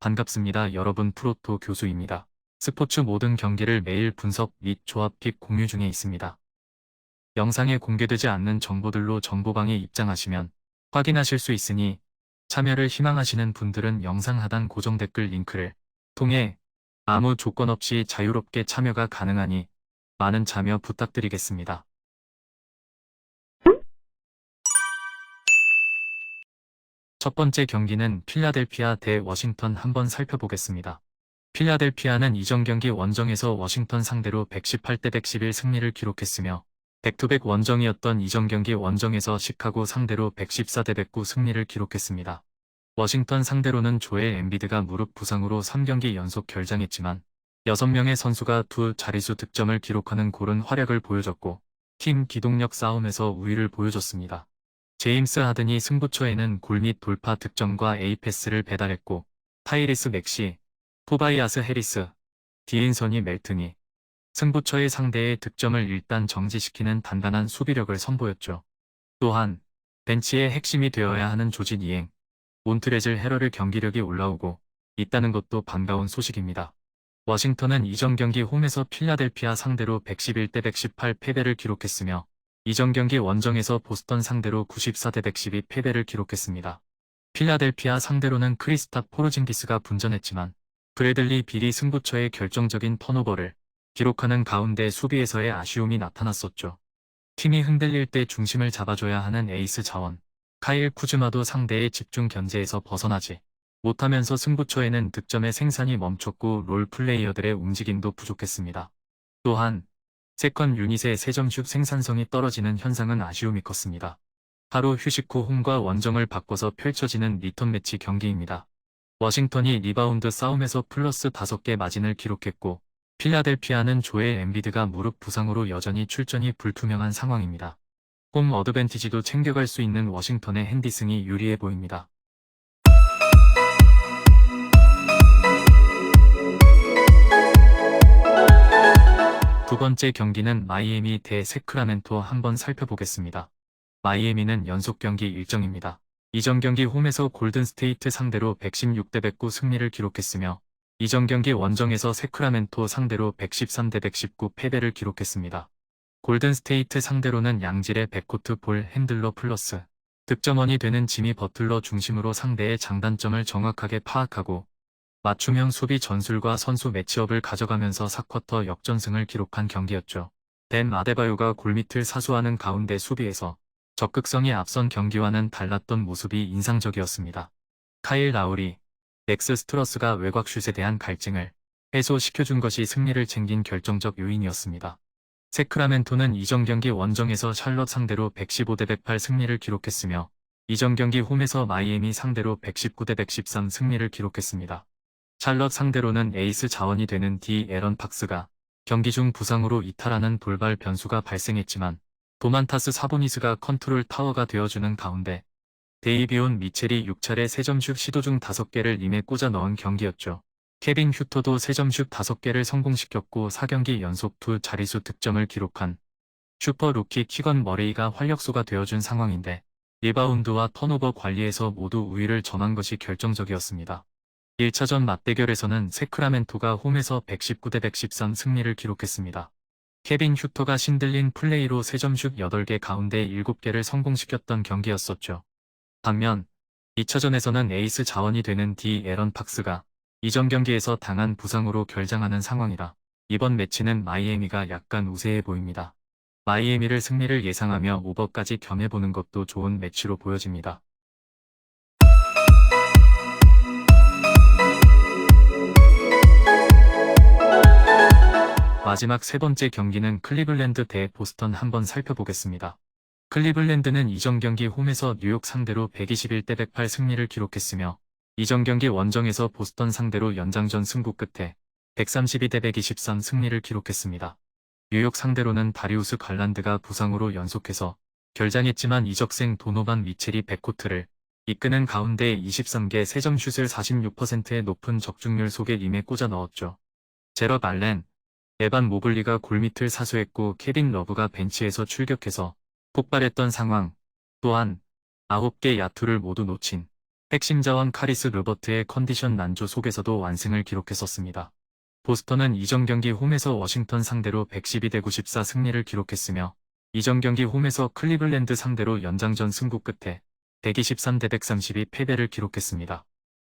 반갑습니다. 여러분 프로토 교수입니다. 스포츠 모든 경기를 매일 분석 및 조합픽 공유 중에 있습니다. 영상에 공개되지 않는 정보들로 정보방에 입장하시면 확인하실 수 있으니 참여를 희망하시는 분들은 영상 하단 고정 댓글 링크를 통해 아무 조건 없이 자유롭게 참여가 가능하니 많은 참여 부탁드리겠습니다. 첫 번째 경기는 필라델피아 대 워싱턴 한번 살펴보겠습니다. 필라델피아는 이전 경기 원정에서 워싱턴 상대로 118대 111 승리를 기록했으며 백투백 원정이었던 이전 경기 원정에서 시카고 상대로 114대 109 승리를 기록했습니다. 워싱턴 상대로는 조엘 엠비드가 무릎 부상으로 3경기 연속 결장했지만 6명의 선수가 두 자릿수 득점을 기록하는 고른 활약을 보여줬고 팀 기동력 싸움에서 우위를 보여줬습니다. 제임스 하든이 승부처에는 골 및 돌파 득점과 A패스를 배달했고 타이리스 맥시, 토바이아스 해리스, 디인선이 멜튼이 승부처의 상대의 득점을 일단 정지시키는 단단한 수비력을 선보였죠. 또한 벤치의 핵심이 되어야 하는 조진 이행, 몬트레즐 헤러를 경기력이 올라오고 있다는 것도 반가운 소식입니다. 워싱턴은 이전 경기 홈에서 필라델피아 상대로 111대 118 패배를 기록했으며 이전 경기 원정에서 보스턴 상대로 94대 112 패배를 기록했습니다. 필라델피아 상대로는 크리스탑 포르징기스가 분전했지만 브래들리 빌이 승부처의 결정적인 턴오버를 기록하는 가운데 수비에서의 아쉬움이 나타났었죠. 팀이 흔들릴 때 중심을 잡아줘야 하는 에이스 자원, 카일 쿠즈마도 상대의 집중 견제에서 벗어나지 못하면서 승부처에는 득점의 생산이 멈췄고 롤 플레이어들의 움직임도 부족했습니다. 또한 세컨 유닛의 세점슛 생산성이 떨어지는 현상은 아쉬움이 컸습니다. 하루 휴식 후 홈과 원정을 바꿔서 펼쳐지는 리턴 매치 경기입니다. 워싱턴이 리바운드 싸움에서 플러스 5개 마진을 기록했고 필라델피아는 조엘 엠비드가 무릎 부상으로 여전히 출전이 불투명한 상황입니다. 홈 어드밴티지도 챙겨갈 수 있는 워싱턴의 핸디승이 유리해 보입니다. 두 번째 경기는 마이애미 대 세크라멘토 한번 살펴보겠습니다. 마이애미는 연속 경기 일정입니다. 이전 경기 홈에서 골든 스테이트 상대로 116대 109 승리를 기록했으며 이전 경기 원정에서 세크라멘토 상대로 113대 119 패배를 기록했습니다. 골든 스테이트 상대로는 양질의 백코트 볼 핸들러 플러스 득점원이 되는 지미 버틀러 중심으로 상대의 장단점을 정확하게 파악하고 맞춤형 수비 전술과 선수 매치업을 가져가면서 4쿼터 역전승을 기록한 경기였죠. 벤 아데바요가 골밑을 사수하는 가운데 수비에서 적극성이 앞선 경기와는 달랐던 모습이 인상적이었습니다. 카일 라우리, 넥스 스트러스가 외곽슛에 대한 갈증을 해소시켜준 것이 승리를 챙긴 결정적 요인이었습니다. 세크라멘토는 이전 경기 원정에서 샬럿 상대로 115대 108 승리를 기록했으며 이전 경기 홈에서 마이애미 상대로 119대 113 승리를 기록했습니다. 샬럿 상대로는 에이스 자원이 되는 디 에런 팍스가 경기 중 부상으로 이탈하는 돌발 변수가 발생했지만 도만타스 사보니스가 컨트롤 타워가 되어주는 가운데 데이비온 미첼이 6차례 3점슛 시도 중 5개를 임에 꽂아 넣은 경기였죠. 케빈 휴터도 3점슛 5개를 성공시켰고 4경기 연속 두 자릿수 득점을 기록한 슈퍼 루키 키건 머레이가 활력소가 되어준 상황인데 리바운드와 턴오버 관리에서 모두 우위를 점한 것이 결정적이었습니다. 1차전 맞대결에서는 세크라멘토가 홈에서 119대 113 승리를 기록했습니다. 케빈 휴터가 신들린 플레이로 3점슛 8개 가운데 7개를 성공시켰던 경기였었죠. 반면 2차전에서는 에이스 자원이 되는 디 에런 팍스가 이전 경기에서 당한 부상으로 결장하는 상황이라 이번 매치는 마이애미가 약간 우세해 보입니다. 마이애미를 승리를 예상하며 오버까지 겸해보는 것도 좋은 매치로 보여집니다. 마지막 세 번째 경기는 클리블랜드 대 보스턴 한번 살펴보겠습니다. 클리블랜드는 이전 경기 홈에서 뉴욕 상대로 121대 108 승리를 기록했으며 이전 경기 원정에서 보스턴 상대로 연장전 승부 끝에 132대 123 승리를 기록했습니다. 뉴욕 상대로는 다리우스 갈란드가 부상으로 연속해서 결장했지만 이적생 도노반 미첼이 백코트를 이끄는 가운데 23개 3점 슛을 46%의 높은 적중률 속에 임에 꽂아 넣었죠. 제럿 알렌, 에반 모블리가 골밑을 사수했고 케빈 러브가 벤치에서 출격해서 폭발했던 상황. 또한 9개 야투를 모두 놓친 핵심 자원 카리스 르버트의 컨디션 난조 속에서도 완승을 기록했었습니다. 보스턴은 이전 경기 홈에서 워싱턴 상대로 112대 94 승리를 기록했으며 이전 경기 홈에서 클리블랜드 상대로 연장전 승부 끝에 123대 132 패배를 기록했습니다.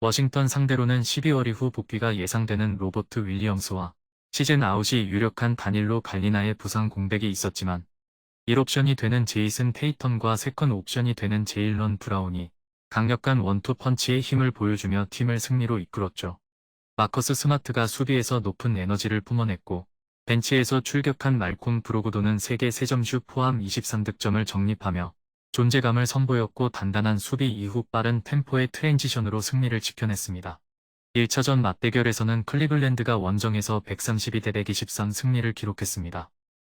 워싱턴 상대로는 12월 이후 복귀가 예상되는 로버트 윌리엄스와 시즌 아웃이 유력한 다닐로 갈리나의 부상 공백이 있었지만 1옵션이 되는 제이슨 테이턴과 세컨 옵션이 되는 제일런 브라운이 강력한 원투 펀치의 힘을 보여주며 팀을 승리로 이끌었죠. 마커스 스마트가 수비에서 높은 에너지를 뿜어냈고 벤치에서 출격한 말콤 브로그도는 3개 3점슛 포함 23득점을 정립하며 존재감을 선보였고 단단한 수비 이후 빠른 템포의 트랜지션으로 승리를 지켜냈습니다. 1차전 맞대결에서는 클리블랜드가 원정에서 132대 123 승리를 기록했습니다.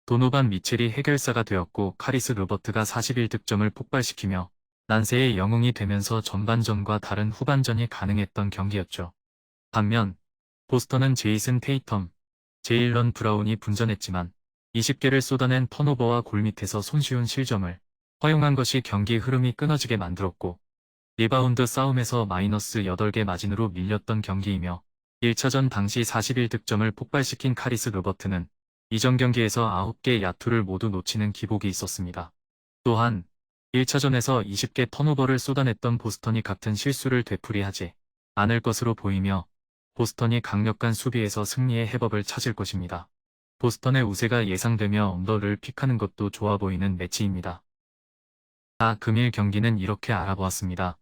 도노반 미첼이 해결사가 되었고 카리스 로버트가 41득점을 폭발시키며 난세의 영웅이 되면서 전반전과 다른 후반전이 가능했던 경기였죠. 반면 보스턴은 제이슨 테이텀, 제일런 브라운이 분전했지만 20개를 쏟아낸 턴오버와 골밑에서 손쉬운 실점을 허용한 것이 경기 흐름이 끊어지게 만들었고 리바운드 싸움에서 마이너스 8개 마진으로 밀렸던 경기이며 1차전 당시 41득점을 폭발시킨 카리스 로버트는 이전 경기에서 9개 야투를 모두 놓치는 기복이 있었습니다. 또한 1차전에서 20개 턴오버를 쏟아냈던 보스턴이 같은 실수를 되풀이하지 않을 것으로 보이며 보스턴이 강력한 수비에서 승리의 해법을 찾을 것입니다. 보스턴의 우세가 예상되며 언더를 픽하는 것도 좋아 보이는 매치입니다. 자, 금일 경기는 이렇게 알아보았습니다.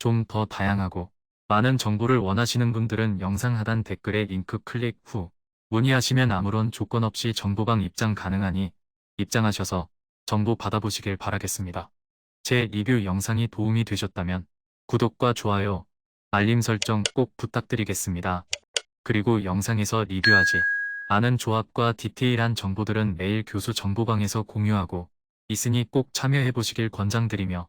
좀 더 다양하고 많은 정보를 원하시는 분들은 영상 하단 댓글에 링크 클릭 후 문의하시면 아무런 조건 없이 정보방 입장 가능하니 입장하셔서 정보 받아보시길 바라겠습니다. 제 리뷰 영상이 도움이 되셨다면 구독과 좋아요, 알림 설정 꼭 부탁드리겠습니다. 그리고 영상에서 리뷰하지 않은 조합과 디테일한 정보들은 매일 교수 정보방에서 공유하고 있으니 꼭 참여해보시길 권장드리며